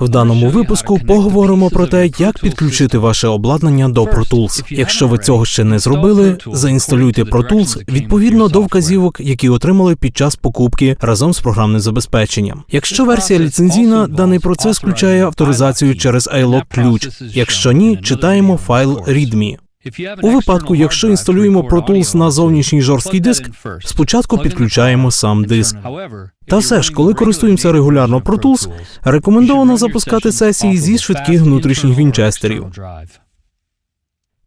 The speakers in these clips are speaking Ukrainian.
В даному випуску поговоримо про те, як підключити ваше обладнання до Pro Tools. Якщо ви цього ще не зробили, заінсталюйте Pro Tools відповідно до вказівок, які отримали під час покупки разом з програмним забезпеченням. Якщо версія ліцензійна, даний процес включає авторизацію через iLog ключ. Якщо ні, читаємо файл README. У випадку, якщо інсталюємо Pro Tools на зовнішній жорсткий диск, спочатку підключаємо сам диск. Та все ж, коли користуємося регулярно Pro Tools, рекомендовано запускати сесії зі швидких внутрішніх вінчестерів.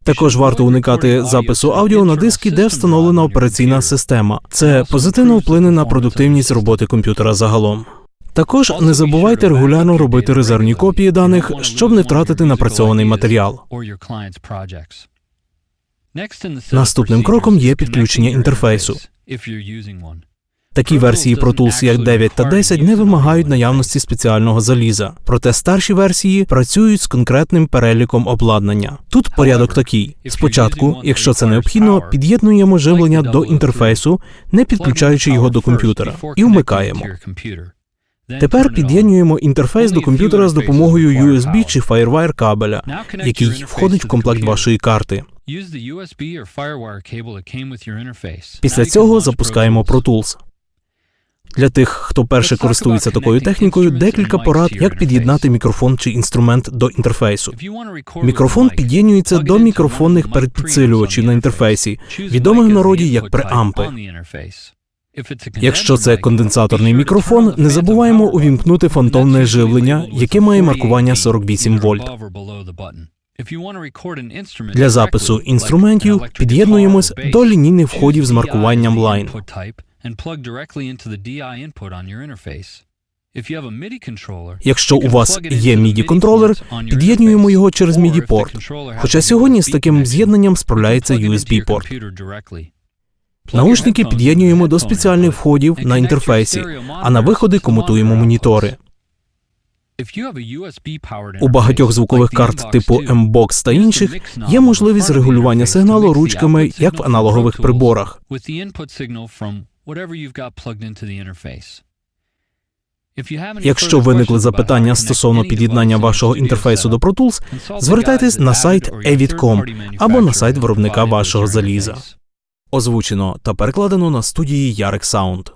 Також варто уникати запису аудіо на диски, де встановлена операційна система. Це позитивно вплине на продуктивність роботи комп'ютера загалом. Також не забувайте регулярно робити резервні копії даних, щоб не втратити напрацьований матеріал. Наступним кроком є підключення інтерфейсу. Такі версії Pro Tools, як 9 та 10, не вимагають наявності спеціального заліза. Проте старші версії працюють з конкретним переліком обладнання. Тут порядок такий: спочатку, якщо це необхідно, під'єднуємо живлення до інтерфейсу, не підключаючи його до комп'ютера, і вмикаємо. Тепер під'єднуємо інтерфейс до комп'ютера з допомогою USB чи FireWire кабеля, який входить в комплект вашої карти. Після цього запускаємо Pro Tools. Для тих, хто перше користується такою технікою, декілька порад, як під'єднати мікрофон чи інструмент до інтерфейсу. Мікрофон під'єднується до мікрофонних передпідсилювачів на інтерфейсі, відомих в народі як преампи. Якщо це конденсаторний мікрофон, не забуваємо увімкнути фантомне живлення, яке має маркування 48 вольт. Для запису інструментів під'єднуємось до лінійних входів з маркуванням Line. Якщо у вас є MIDI контролер, під'єднуємо його через MIDI порт. Хоча сьогодні з таким з'єднанням справляється USB порт. Наушники під'єднуємо до спеціальних входів на інтерфейсі, а на виходи комутуємо монітори. У багатьох звукових карт типу M-Box та інших є можливість регулювання сигналу ручками, як в аналогових приборах. Якщо виникли запитання стосовно під'єднання вашого інтерфейсу до Pro Tools, звертайтесь на сайт evid.com або на сайт виробника вашого заліза. Озвучено та перекладено на студії Ярек Саунд.